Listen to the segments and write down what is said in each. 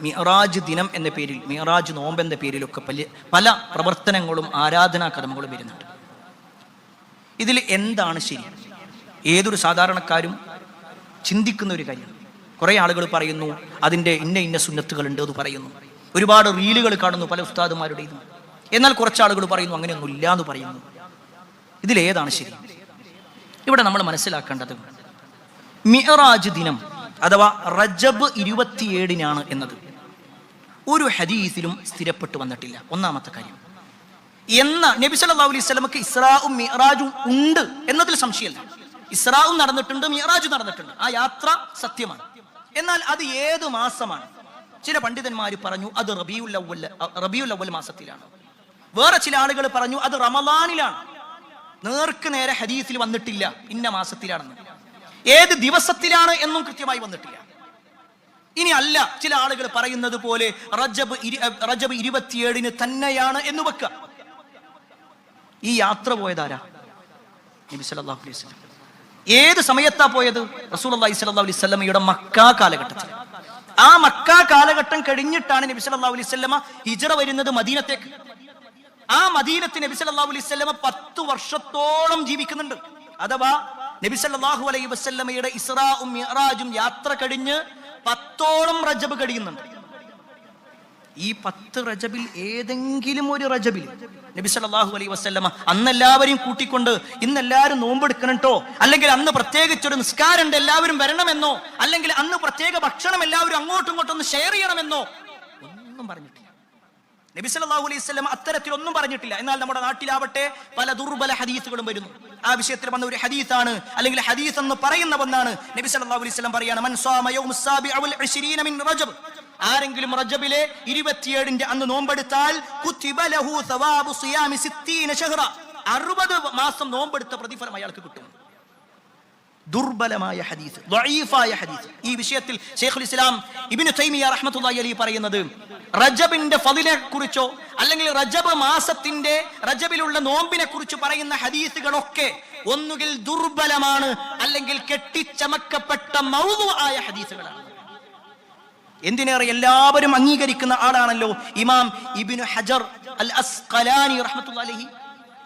മിറാജ് ദിനം എന്ന പേരിൽ മിറാജ് നോമ്പ് എന്ന പേരിലൊക്കെ പല പല പ്രവർത്തനങ്ങളും ആരാധനാ കർമ്മങ്ങളും വരുന്നുണ്ട്. ഇതിൽ എന്താണ് ശരി? ഏതൊരു സാധാരണക്കാരും ചിന്തിക്കുന്ന ഒരു കാര്യം. കുറേ ആളുകൾ പറയുന്നു അതിന്റെ ഇന്ന ഇന്ന സുന്നത്തുകളുണ്ട് അത് പറയുന്നു. ഒരുപാട് റീലുകൾ കാണുന്നു പല ഉസ്താദുമാരുടെയും എന്നാൽ കുറച്ച് ആളുകൾ പറയുന്നു അങ്ങനെയൊന്നും ഇല്ല എന്ന് പറയുന്നു. ഇതിലേതാണ് ശരി? ഇവിടെ നമ്മൾ മനസ്സിലാക്കേണ്ടത് മിഹറാജ് ദിനം അഥവാ റജബ് ഇരുപത്തിയേഴിനാണ് എന്നത്. ഒരു ഹദീസിലും സ്ഥിരപ്പെട്ടു വന്നിട്ടില്ല. ഒന്നാമത്തെ കാര്യം. എന്ന നബി സല്ലല്ലാഹു അലൈഹി വസല്ലമക്ക് ഇസ്രാവും മിഹറാജും ഉണ്ട് എന്നതിൽ സംശയമില്ല. ഇസ്രാവും നടന്നിട്ടുണ്ട് മിഹറാജും നടന്നിട്ടുണ്ട്. ആ യാത്ര സത്യമാണ്. എന്നാൽ അത് ഏത് മാസമാണ്? ചില പണ്ഡിതന്മാർ പറഞ്ഞു അത് റബിയുൽ അവ്വൽ റബിയുൽ അവൽ മാസത്തിലാണ്. വേറെ ചില ആളുകൾ പറഞ്ഞു അത് റമദാനിലാണ്. നേർക്ക് നേരെ ഹദീസിൽ വന്നിട്ടില്ല ഇന്ന മാസത്തിലാണെന്ന്. ഏത് ദിവസത്തിലാണ് എന്നും കൃത്യമായി വന്നിട്ടില്ല. ഇനി അല്ല ചില ആളുകൾ പറയുന്നത് പോലെ റജബ് റജബ് ഇരുപത്തിയേഴിന് തന്നെയാണ് എന്ന് വെക്ക ഈ യാത്ര പോയതാരാ? നബി സല്ലല്ലാഹു അലൈഹി വസല്ലം. ഏത് സമയത്താ പോയത്? റസൂൽ അള്ളാഹി സ്വല്ലല്ലാഹു അലൈഹി വസല്ലമയുടെ മക്ക കാലഘട്ടത്തിൽ. ആ മക്ക കാലഘട്ടം കഴിഞ്ഞിട്ടാണ് നബി സല്ലല്ലാഹു അലൈഹി വസല്ലമ ഹിജറ വരുന്നത് മദീനത്തേക്ക്. ആ മദീനത്ത് നബി സല്ലല്ലാഹു അലൈഹി വസല്ലമ പത്ത് വർഷത്തോളം ജീവിക്കുന്നുണ്ട്. അഥവാ നബി സല്ലല്ലാഹു അലൈഹി വസല്ലമയുടെ ഇസ്രാഉം യാത്ര കഴിഞ്ഞ് പത്തോളം റജബ് കഴിയുന്നുണ്ട് ഈ പത്ത് റജബിൽ ഏതെങ്കിലും ഒരു റജബിൽ നബി സല്ലല്ലാഹു അലൈ വസല്ലമ അന്ന് എല്ലാവരെയും കൂട്ടിക്കൊണ്ട് ഇന്ന് എല്ലാവരും നോമ്പെടുക്കണം ട്ടോ അല്ലെങ്കിൽ അന്ന് പ്രത്യേകിച്ചൊരു നിസ്കാരം ഉണ്ട് എല്ലാവരും വരണമെന്നോ? അല്ലെങ്കിൽ അന്ന് പ്രത്യേക ഭക്ഷണം എല്ലാവരും അങ്ങോട്ടും ഇങ്ങോട്ടും ഒന്ന് ഷെയർ ചെയ്യണമെന്നോ? ഒന്നും പറഞ്ഞിട്ടില്ല. നബി സല്ലല്ലാഹു അലൈഹി അത്തരത്തിൽ ഒന്നും പറഞ്ഞിട്ടില്ല. എന്നാൽ നമ്മുടെ നാട്ടിലാവട്ടെ പല ദുർബല ഹദീസുകളും വരുന്നു. ആ വിഷയത്തിൽ വന്ന ഒരു ഹദീസാണ് അല്ലെങ്കിൽ ഹദീസ് എന്ന് പറയുന്ന ഒന്നാണ് നബി സല്ലല്ലാഹു അലൈഹി വസല്ലം പറയാണ് മൻ സാമ യൗമ സാബിഅ വൽ 20 മിൻ റജബ്. ആരെങ്കിലും റജബിലെ ഇരുപത്തിയേഴിന്റെ അന്ന് നോമ്പെടുത്താൽ ലഹു സിയാമി അറുപത് മാസം നോമ്പെടുത്ത പ്രതിഫലം അയാൾക്ക് കിട്ടും. ദുർബലമായ ഹദീസ് ദഈഫായ ഹദീസ്. ഈ വിഷയത്തിൽ ഷെയ്ഖുൽ ഇസ്ലാം ഇബ്നു തൈമിയ റഹ്മത്തുള്ളാഹി അലൈഹി പറയുന്നത് റജബിന്റെ ഫളിനെ കുറിച്ചോ അല്ലെങ്കിൽ റജബ് മാസത്തിന്റെ റജബിലുള്ള നോമ്പിനെ കുറിച്ച് പറയുന്ന ഹദീസുകളൊക്കെ ഒന്നുകിൽ ദുർബലമാണ് അല്ലെങ്കിൽ കെട്ടിച്ചമക്കപ്പെട്ട മൗതു ആയ ഹദീസുകളാണ്. എന്തിനേറെ എല്ലാവരും അംഗീകരിക്കുന്ന ആളാണല്ലോ ഇമാം ഇബിനു ഹജർ അൽ അസ്ഖലാനി റഹ്മത്തുള്ളാഹി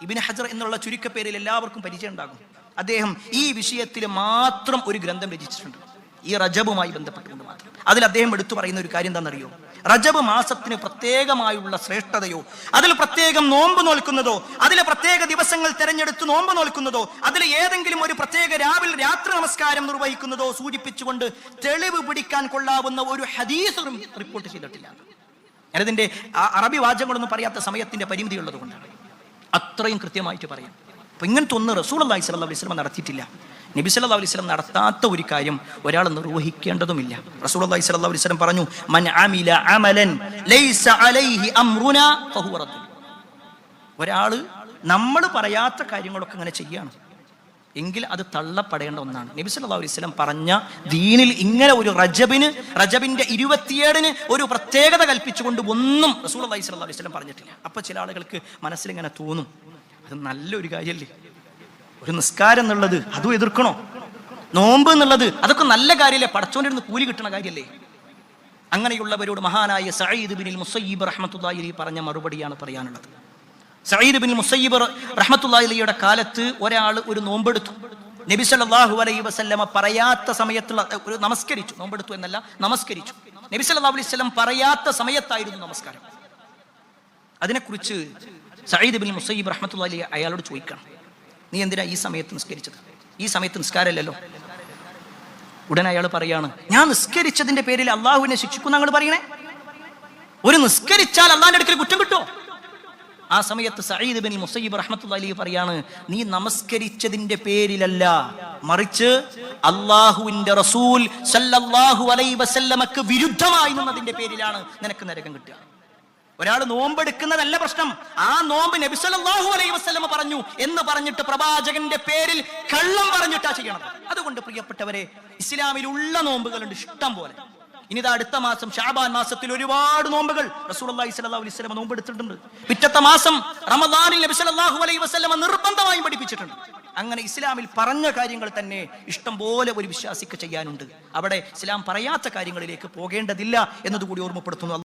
ഇബിന് ഹജർ എന്നുള്ള ചുരുക്കപ്പേരിൽ എല്ലാവർക്കും പരിചയം ഉണ്ടാകും അദ്ദേഹം ഈ വിഷയത്തിൽ മാത്രം ഒരു ഗ്രന്ഥം രചിച്ചിട്ടുണ്ട്. ഈ റജബുമായി ബന്ധപ്പെട്ടുകൊണ്ട് മാത്രം. അതിൽ അദ്ദേഹം എടുത്തു പറയുന്ന ഒരു കാര്യം എന്താണെന്നറിയോ? റജബ് മാസത്തിന് പ്രത്യേകമായുള്ള ശ്രേഷ്ഠതയോ അതിൽ പ്രത്യേകം നോമ്പ് നോൽക്കുന്നതോ അതിലെ പ്രത്യേക ദിവസങ്ങൾ തിരഞ്ഞെടുത്ത് നോമ്പ് നോൽക്കുന്നതോ അതിൽ ഏതെങ്കിലും ഒരു പ്രത്യേക രാവിലെ രാത്രി നമസ്കാരം നിർവഹിക്കുന്നതോ സൂചിപ്പിച്ചുകൊണ്ട് തെളിവ് പിടിക്കാൻ കൊള്ളാവുന്ന ഒരു ഹദീസും റിപ്പോർട്ട് ചെയ്തിട്ടില്ല. ഞാനതിന്റെ അറബി വാചകങ്ങളൊന്നും പറയാത്ത സമയത്തിന്റെ പരിമിതി ഉള്ളതുകൊണ്ടാണ് അത്രയും കൃത്യമായിട്ട് പറയാം. അപ്പൊ ഇങ്ങനത്തെ ഒന്ന് റസൂൽ അള്ളാഹി സ്വല്ലാ അലൈഹി സ്വലം നടത്തിയിട്ടില്ല. നബി സല്ലാ അലൈഹി സ്വലം നടത്താത്ത ഒരു കാര്യം ഒരാൾ നിർവഹിക്കേണ്ടതുമില്ല. റസൂൽ അള്ളഹി സ്വല്ലല്ലാഹു അലൈഹി സ്വലം പറഞ്ഞു മൻ അമില അമലൻ ലൈസ അലൈഹി അംറുനാ ഫഹുവ ഒരാൾ നമ്മൾ പറയാത്ത കാര്യങ്ങളൊക്കെ ഇങ്ങനെ ചെയ്യാണ്. എങ്കിൽ അത് തള്ളപ്പെടേണ്ട ഒന്നാണ്. നബി സല്ലാ അലൈഹി സ്വലം പറഞ്ഞ ദീനിൽ ഇങ്ങനെ ഒരു റജബിന് റജബിന്റെ ഇരുപത്തിയേഴിന് ഒരു പ്രത്യേകത കൽപ്പിച്ചുകൊണ്ട് ഒന്നും റസൂൾ അലൈഹി വസല്ലം പറഞ്ഞിട്ടില്ല. അപ്പൊ ചില ആളുകൾക്ക് മനസ്സിലിങ്ങനെ തോന്നും നല്ലൊരു കാര്യമല്ലേ ഒരു നിസ്കാരം എന്നുള്ളത് അതും എതിർക്കണോ? നോമ്പ് എന്നുള്ളത് അതൊക്കെ നല്ല കാര്യമല്ലേ അടുത്ത് കൂലി കിട്ടണ കാര്യമല്ലേ അങ്ങനെയുള്ളവരോട് മഹാനായ സയ്യിദ് ബിനിൽ മുസയ്യിബ് റഹ്മത്തുള്ളാഹി അലൈഹി പറഞ്ഞ മറുപടിയാണ് പറയാനുള്ളത്. സയ്യിദ് ബിൻ മുസയ്യിബ് റഹ്മത്തുള്ളാഹി അലൈഹിയുടെ കാലത്ത് ഒരാൾ ഒരു നോമ്പെടുത്തു. നബി സല്ലല്ലാഹു അലൈ വസല്ലമ പറയാത്ത സമയത്തുള്ള ഒരു നമസ്കരിച്ചു. നോമ്പെടുത്തു എന്നല്ല നമസ്കരിച്ചു. നബി സല്ലല്ലാഹു അലൈഹി പറയാത്ത സമയത്തായിരുന്നു നമസ്കാരം. അതിനെക്കുറിച്ച് സയ്യിദ് ബിൻ മുസയ്യിബ് റഹ്മത്തുള്ളാഹി അലൈഹി അയാളോട് ചോദിക്കണം നീ എന്തിനാ ഈ സമയത്ത് നിസ്കരിച്ചത്? ഈ സമയത്ത് നിസ്കാരമല്ലല്ലോ? ഉടനെ അയാൾ പറയാണ് ഞാൻ നിസ്കരിച്ചതിന്റെ പേരിൽ അള്ളാഹുവിനെ ശിക്ഷിക്കുന്ന അങ്ങോട്ട് പറയണേ. ഒരു നിസ്കരിച്ചാൽ അള്ളാഹിന്റെ അടുക്കൽ കുറ്റം കിട്ടുമോ ആ സമയത്ത് സയ്യിദ് ബിൻ മുസയ്യിബ് റഹ്മത്തുള്ളാഹി അലൈഹി പറയാണ് നീ നമസ്കരിച്ചതിന്റെ പേരിലല്ല മറിച്ച് അള്ളാഹുവിന്റെ റസൂൽ സല്ലല്ലാഹു അലൈഹി വസല്ലമക്ക് വിരുദ്ധമായി നിന്നതിന്റെ പേരിലാണ് നിനക്ക് നരകം കിട്ടുക. ഒരാൾ നോമ്പെടുക്കുന്നതല്ല പ്രശ്നം. ആ നോമ്പ് നബി സല്ലല്ലാഹു അലൈഹി വസല്ലമ പറഞ്ഞു എന്ന് പറഞ്ഞിട്ട് പ്രവാചകന്റെ പേരിൽ കള്ളം പറഞ്ഞിട്ടാ ചെയ്യണം അതുകൊണ്ട് പ്രിയപ്പെട്ടവരെ ഇസ്ലാമിലുള്ള നോമ്പുകളുണ്ട് ഇഷ്ടം പോലെ. ഇനി ഇതാ അടുത്ത മാസം ഷാബാൻ മാസത്തിൽ ഒരുപാട് നോമ്പുകൾ റസൂലുള്ളാഹി സ്വല്ലല്ലാഹു അലൈഹി വസല്ലമ നോമ്പെടുത്തിട്ടുണ്ട്. പിറ്റത്തെ മാസം റമദാനിൽ നബി സല്ലല്ലാഹു അലൈഹി വസ്ലമ നിർബന്ധമായും പഠിപ്പിച്ചിട്ടുണ്ട്. അങ്ങനെ ഇസ്ലാമിൽ പറഞ്ഞ കാര്യങ്ങൾ തന്നെ ഇഷ്ടം പോലെ ഒരു വിശ്വാസിക്ക് ചെയ്യാനുണ്ട്. അവിടെ ഇസ്ലാം പറയാത്ത കാര്യങ്ങളിലേക്ക് പോകേണ്ടതില്ല എന്നതുകൂടി ഓർമ്മപ്പെടുത്തുന്നു.